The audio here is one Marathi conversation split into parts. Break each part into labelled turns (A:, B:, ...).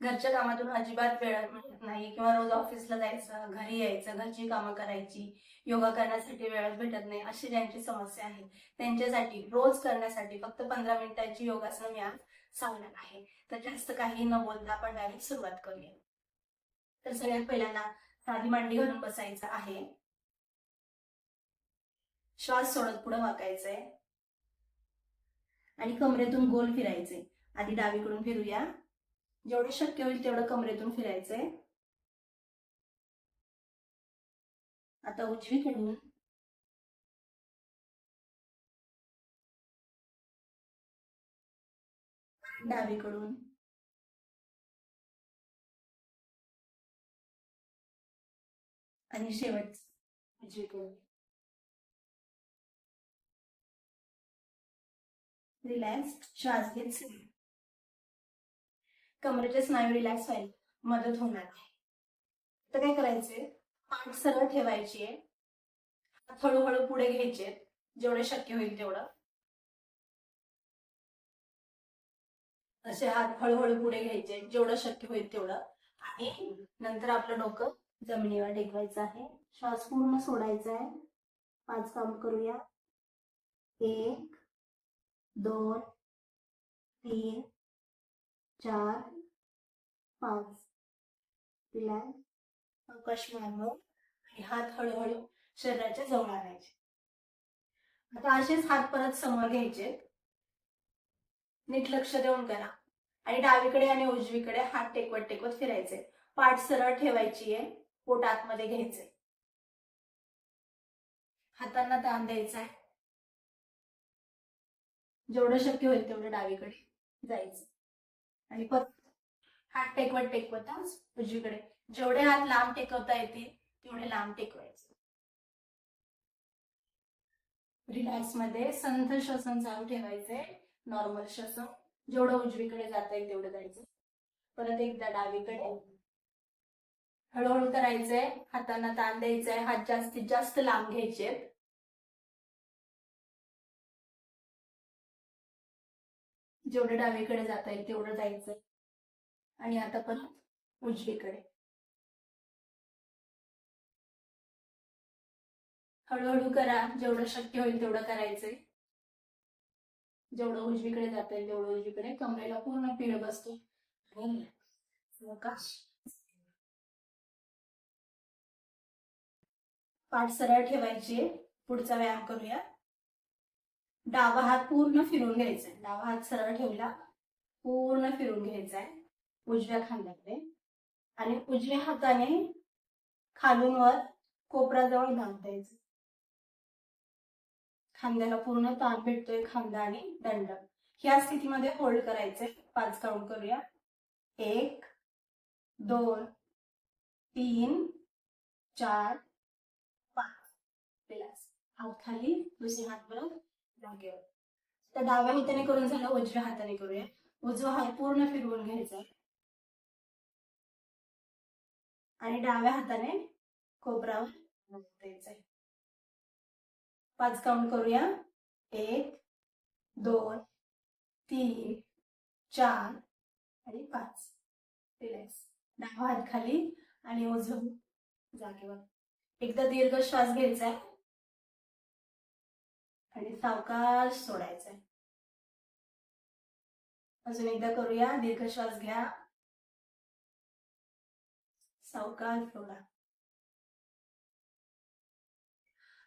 A: घरच्या कामातून अजिबात वेळ मिळत नाही किंवा रोज ऑफिसला जायचं घरी यायचं घरची कामं करायची योगा करण्यासाठी वेळच भेटत नाही अशी ज्यांची समस्या आहे. त्यांच्यासाठी रोज करण्यासाठी फक्त पंधरा मिनिटांची योगासनं मी आज सांगणार आहे. तर जास्त काही न बोलता आपण डायरेक्ट सुरुवात करूया. तर सगळ्यात पहिल्यांदा साधी मांडी घालून बसायचं आहे. श्वास सोडत पुढे वाकायचंय. आणि कमरेतून गोल फिरायचे आधी डावीकडून फिरूया. जेवढं शक्य होईल तेवढं कमरेतून फिरायचंय. आता उजवीकडून डावीकडून आणि शेवट उजवीकडून रिलॅक्स श्वास घेत कमरेचे स्नायू रिलॅक्स व्हायला मदत होणार आहे तर काय करायचे पाठ सरळ ठेवायची आहे हात हळूहळू पुढे घ्यायचे जेवढे शक्य होईल तेवढं. असे हात हळूहळू पुढे घ्यायचे. जेवढं शक्य होईल तेवढं. आणि नंतर आपलं डोकं जमिनीवर टेकवायचं आहे. श्वास पूर्ण सोडायचा आहे. पाच काम करूया. एक दोन तीन चार पाच. रिलॅक्स अवकाश मानव आणि हात हळूहळू शरीराच्या जवळ आणायचे. आता असेच हात परत समोर घ्यायचे. नीट लक्ष देऊन करा. आणि डावीकडे आणि उजवीकडे हात टेकवत टेकवत फिरायचे. पाठ सरळ ठेवायची आहे. पोट आतमध्ये घ्यायचे. हातांना ताण द्यायचा आहे. जेवढं शक्य होईल तेवढं डावीकडे जायचं. आणि परत हात टेकवत टेकवताच उजवीकडे. जेवढे हात लांब टेकवता येतील तेवढे लांब टेकवायचे. रिलॅक्समध्ये संथ श्वसन चालू ठेवायचे नॉर्मल श्वसन. जेवढं उजवीकडे जाता येईल तेवढं जायचं. परत एकदा डावीकडे. हळूहळू करायचंय हातांना ताण द्यायचाय हात जास्तीत जास्त लांब घ्यायचे. जेवढं डावीकडे जाता येईल तेवढं जायचंय आणि आता परत उजवीकडे. हळूहळू करा जेवढं शक्य होईल तेवढं करायचंय. जेवढं उजवीकडे जाता येईल तेवढं उजवीकडे. कमरेला पूर्ण पीळ बसतो. पाठ सरळ ठेवायची. पुढचा व्यायाम करूया. डावा हात पूर्ण फिरून घ्यायचा आहे. डावा हात सरळ ठेवला. पूर्ण फिरून घ्यायचा आहे. उजव्या खांद्याकडे. आणि उजव्या हाताने खालून वर कोपराजवळ दाब द्यायचं खांद्याला पूर्ण ताण भेटतोय खांदा आणि दंड. ह्या स्थितीमध्ये होल्ड करायचे पाच काउंट करूया. एक दोन तीन चार पाच. हात खाली. दुसरे हात बरोबर जागेवर. तर डाव्या हाताने करून झालं उजव्या हाताने करूया. उजवा हात पूर्ण फिरवून घ्यायचा. आणि डाव्या हाताने कोपरावर पाच काउंट करूया. एक दोन तीन चार आणि पाच. रिलॅक्स डावा हात खाली आणि उजव जागेवर. एकदा दीर्घ श्वास घ्यायचा आहे आणि सावकाश सोडायचा आहे अजून एकदा करूया. दीर्घ श्वास घ्या. सावकाश सोडा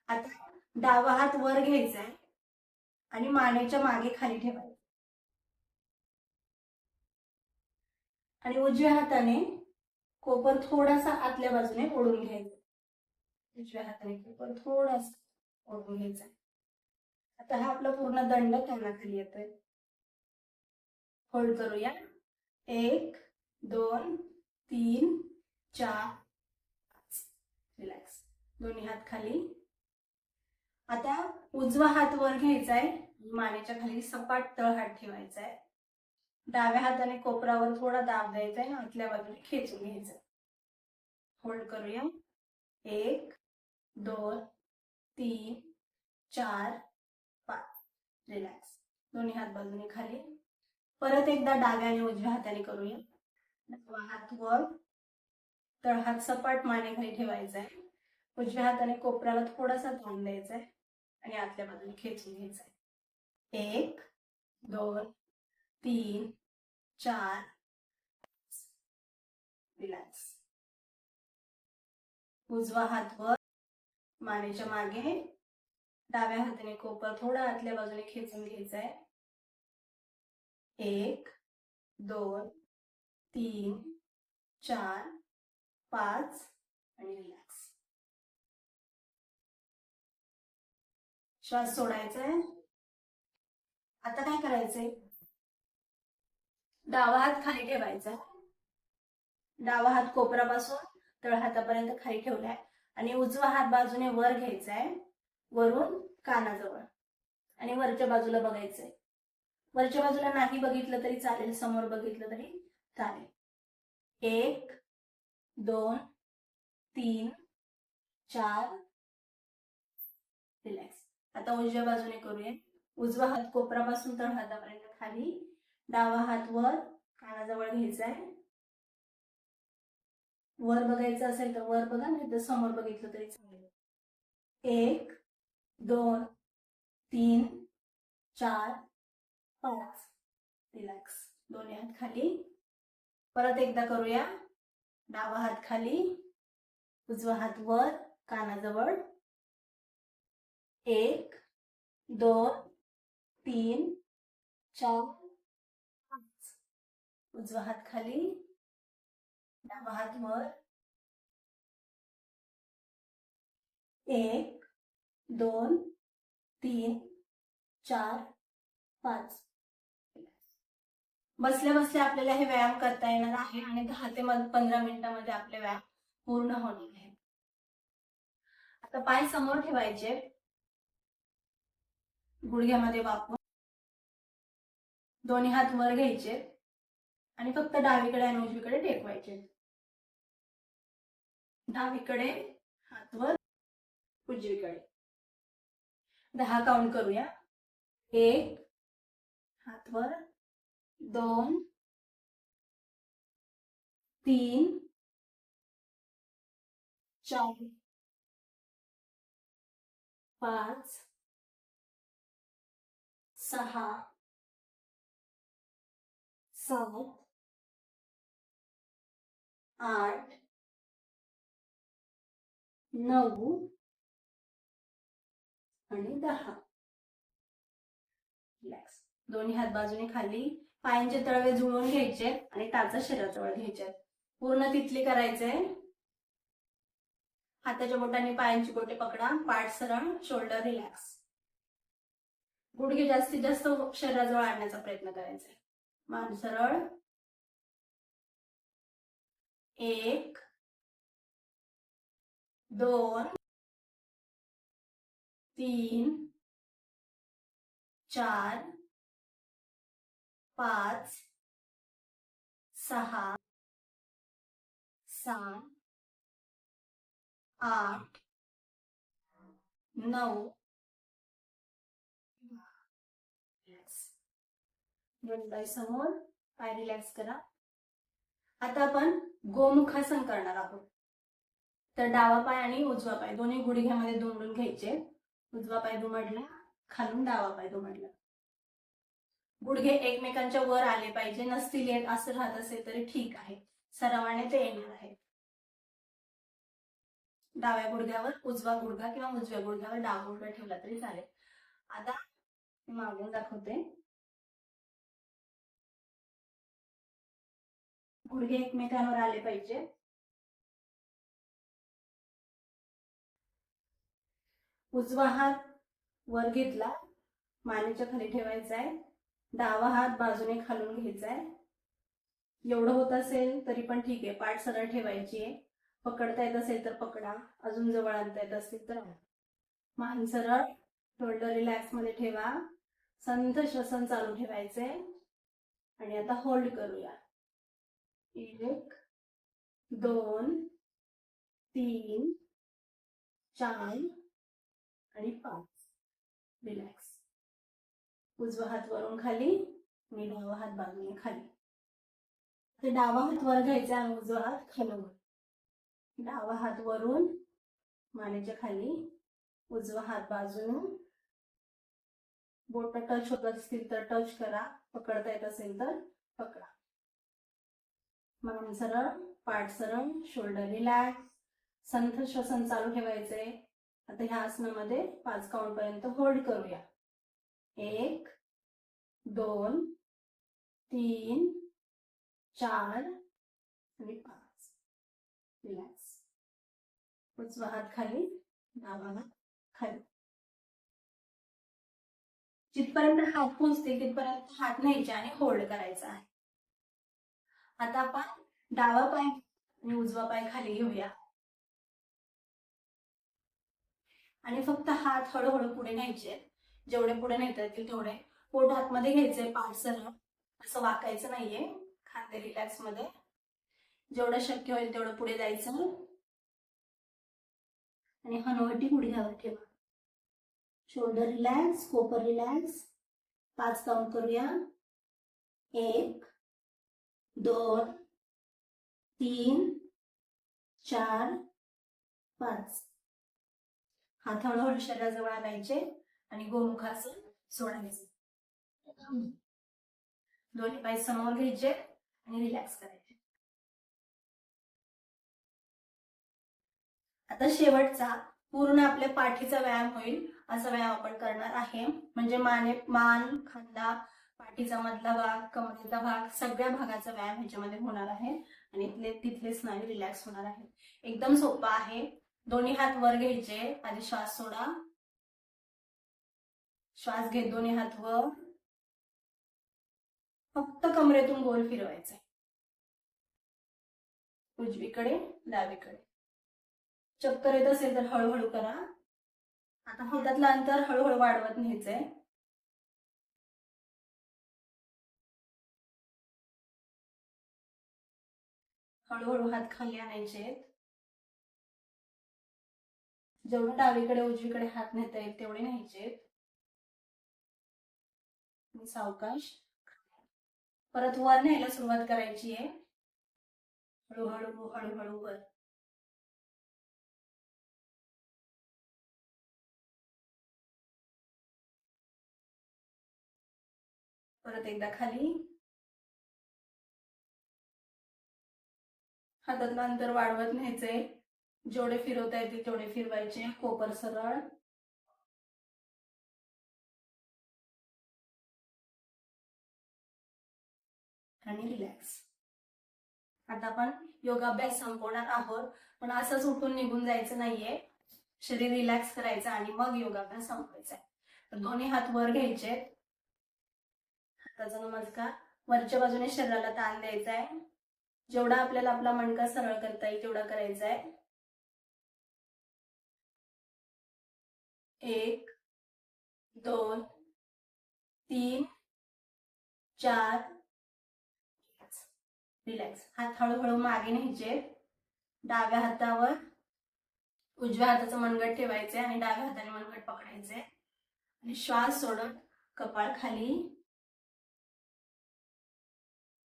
A: आता डावा हात वर घ्यायचा आहे आणि मानेच्या मागे खाली ठेवायचा. आणि उजव्या हाताने कोपर थोडासा आतल्या बाजूने ओढून घ्यायचा. उजव्या हाताने कोपर थोडासा ओढून घ्यायचा आता हा आपला पूर्ण दंड कानाखाली येतोय. होल्ड करूया. एक दोन तीन चार. पाच रिलॅक्स दोन्ही हात खाली. आता उजवा हात वर घ्यायचा आहे मानेच्या खाली सपाट तळ हात ठेवायचा आहे डाव्या हाताने कोपरावर थोडा दाब द्यायचा आहे आतल्या बाजूने खेचून घ्यायचा होल्ड करूया. एक दोन तीन चार पाच. रिलॅक्स दोन्ही हात बाजूने खाली. परत एकदा डाव्या आणि उजव्या हाताने करूया. डावा हात वर. तळ हात सपाट घरी ठेवायचा आहे उजव्या हाताने कोपऱ्याला थोडासा ताण द्यायचा आहे आणि आतल्या बाजूने खेचून घ्यायचा आहे एक दोन तीन चार. रिलॅक्स उजवा हात वर मानेच्या मागे डाव्या हाताने कोपर थोडा आतल्या बाजूने खेचून घ्यायचा आहे एक दोन तीन चार. पाच आणि रिलॅक्स श्वास सोडायचा आहे आता काय करायचंय? डावा हात खाली ठेवायचा. डावा हात कोपरापासून तळ हातापर्यंत खाली ठेवलाय. आणि उजवा हात बाजूने वर घ्यायचा आहे वरून कानाजवळ. आणि वरच्या बाजूला बघायचंय. वरच्या बाजूला नाही बघितलं तरी चालेल समोर बघितलं तरी चालेल. एक दोन तीन चार. रिलॅक्स आता उजव्या बाजूने करूया. उजवा हात कोपरापासून तळ हातापर्यंत खाली. डावा हात वर. कानाजवळ घ्यायचा आहे वर बघायचं असेल तर वर बघा नाही तर समोर बघितलं तरी चालेल. एक दोन तीन चार पाच. रिलॅक्स दोन्ही हात खाली. परत एकदा करूया. डावा हात खाली उजवा हात वर कानाजवळ. एक दोन तीन चार पाच. उजवा हात खाली डावा हात वर. एक दोन तीन चार पाच. बसल्या बसल्या आपल्याला हे व्यायाम करता येणार आहे आणि दहा ते पंधरा मिनिटांमध्ये आपले व्यायाम पूर्ण होणार आहे आता पाय समोर ठेवायचे. गुडघ्यामध्ये वापरून दोन्ही हात वर घ्यायचे. आणि फक्त डावीकडे आणि उजवीकडे टेकवायचे. डावीकडे हात वर उजवीकडे. दहा काउंट करूया. एक हात वर दोन तीन चार पाच सहा सात आठ नऊ आणि दहा. दोन्ही हात बाजूने खाली पायांचे तळवे जुळवून घ्यायचे आणि टाचा शरीराजवळ घ्यायचे. पूर्ण तिथली करायचंय हाताच्या बोटाने पायांची बोटे पकडा पाठ सरळ शोल्डर रिलॅक्स गुडघे जास्तीत जास्त शरीराजवळ आणण्याचा प्रयत्न करायचा. मान सरळ. एक दोन तीन चार पाच सहा सात आठ नऊ बाय समोर. पाय रिलॅक्स करा. आता आपण गोमुखासन करणार आहोत. तर डावा पाय आणि उजवा पाय. दोन्ही गुडघ्यामध्ये दुमडून घ्यायचे. उजवा पाय दुमडला खालून डावा पाय दुमडला. गुडघे एकमेकांच्या वर आले पाहिजे नसतील येत असं राहत असेल तरी ठीक आहे. सरावाने ते येणार आहे. डाव्या गुडघ्यावर उजवा गुडघा किंवा उजव्या गुडघ्यावर डावा गुडघा ठेवला तरी चालेल. आता मी मागून दाखवते. गुडघे एकमेकांवर आले पाहिजे. उजवा हात वर घेतला. मानेच्या खाली ठेवायचा आहे. डावा हात बाजूने खालून घ्यायचा आहे एवढं होत असेल तरी पण ठीक आहे पाठ सरळ ठेवायची आहे. पकडता येत असेल तर पकडा अजून जवळ आणता येत असेल तर मान सरळ शोल्डर रिलॅक्समध्ये ठेवा. संथ श्वसन चालू ठेवायचंय. आणि आता होल्ड करूया. एक दोन तीन चार आणि पाच. रिलॅक्स उजवा हात वरून खाली आणि डावा हात बाजूने खाली. ते डावा हात वर घ्यायचा आणि उजवा हात खालून डावा हात वरून मानेच्या खाली उजवा हात बाजून. बोट टच होत असतील तर टच करा. पकडता येत असेल तर पकडा. मान सरळ पाठ सरळ शोल्डर रिलॅक्स संथ श्वसन चालू ठेवायचंय आता ह्या आसनामध्ये पाच काउंट पर्यंत होल्ड करूया. एक दोन तीन चार आणि पाच. रिलॅक्स उजवा हात खाली डावा हात खाली. जिथपर्यंत हात पोचते तिथपर्यंत हात न्यायचे आणि होल्ड करायचा आहे. आता आपण डावा पाय आणि उजवा पाय खाली घेऊया. आणि फक्त हात हळूहळू पुढे न्यायचे. जेवढे पुढे नेता येतील तेवढे. पोट आतमध्ये घ्यायचंय पाठ सरळ असं वाकायचं नाहीये खांदे रिलॅक्समध्ये. जेवढं शक्य होईल तेवढं पुढे जायचं. आणि हनुवटी गुडघ्यावर ठेवा. शोल्डर रिलॅक्स कोपर रिलॅक्स पाच काउंट करूया. एक दोन तीन चार पाच. हात हळूहळू शरीराजवळ आणायचे. आणि गोमुखासन सोडायचे. दोन्ही पाय समोर घ्यायचे आणि रिलॅक्स करायचे. आता शेवटचा पूर्ण आपल्या पाठीचा व्यायाम होईल असा व्यायाम आपण करणार आहे. म्हणजे माने मान खांदा पाठीचा मधला भाग कमरेचा भाग सगळ्या भागाचा व्यायाम ह्याच्यामध्ये होणार आहे. आणि इथले तिथले स्नायू रिलॅक्स होणार आहे एकदम सोपा आहे. दोन्ही हात वर घ्यायचे आधी श्वास सोडा. श्वास घेत दोन्ही हात व फक्त कमरेतून गोल फिरवायचे. उजवीकडे डावीकडे. चक्कर येत असेल तर हळूहळू करा. आता हातातलं अंतर हळूहळू वाढवत न्यायचंय. हळूहळू हात खाली आणायचे. जेवढे डावीकडे उजवीकडे हात नेता येईल तेवढे न्यायचे. मी सावकाश. परत वर न्यायला सुरुवात करायची आहे. हळूहळू हळूहळू वर. परत एकदा खाली. हातातलं अंतर वाढवत न्यायचंय. जेवढे फिरवता येतील तेवढे फिरवायचे. कोपर सरळ. आणि रिलॅक्स आता आपण योगाभ्यास संपवणार आहोत पण असंच उठून निघून जायचं नाहीये. शरीर रिलॅक्स करायचं आणि मग योगाभ्यास संपवायचा आहे. तर दोन्ही हात वर घ्यायचे. हाताचा नमस्कार. वरच्या बाजूने शरीराला ताण द्यायचा आहे. जेवढा आपल्याला आपला मणका सरळ करता येईल तेवढा करायचा आहे. एक दोन तीन चार रिलॅक्स हात हळूहळू मागे न्यायचे. डाव्या हातावर उजव्या हाताचं मनगट ठेवायचे आणि डाव्या हाताने मनगट पकडायचे. आणि श्वास सोडत कपाळ खाली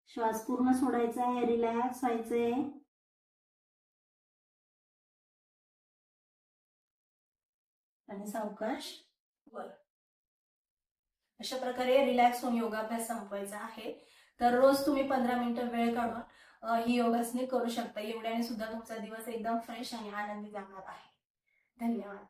A: श्वास पूर्ण सोडायचा आहे रिलॅक्स व्हायचंय. आणि सावकाश वर. अशा प्रकारे रिलॅक्स होऊन योगाभ्यास संपवायचा आहे. तर रोज तुम्ही पंधरा मिनिटं वेळ काढून ही योगासने करू शकता. एवढ्याने सुद्धा तुमचा दिवस एकदम फ्रेश आणि आनंदी जाणार आहे. धन्यवाद.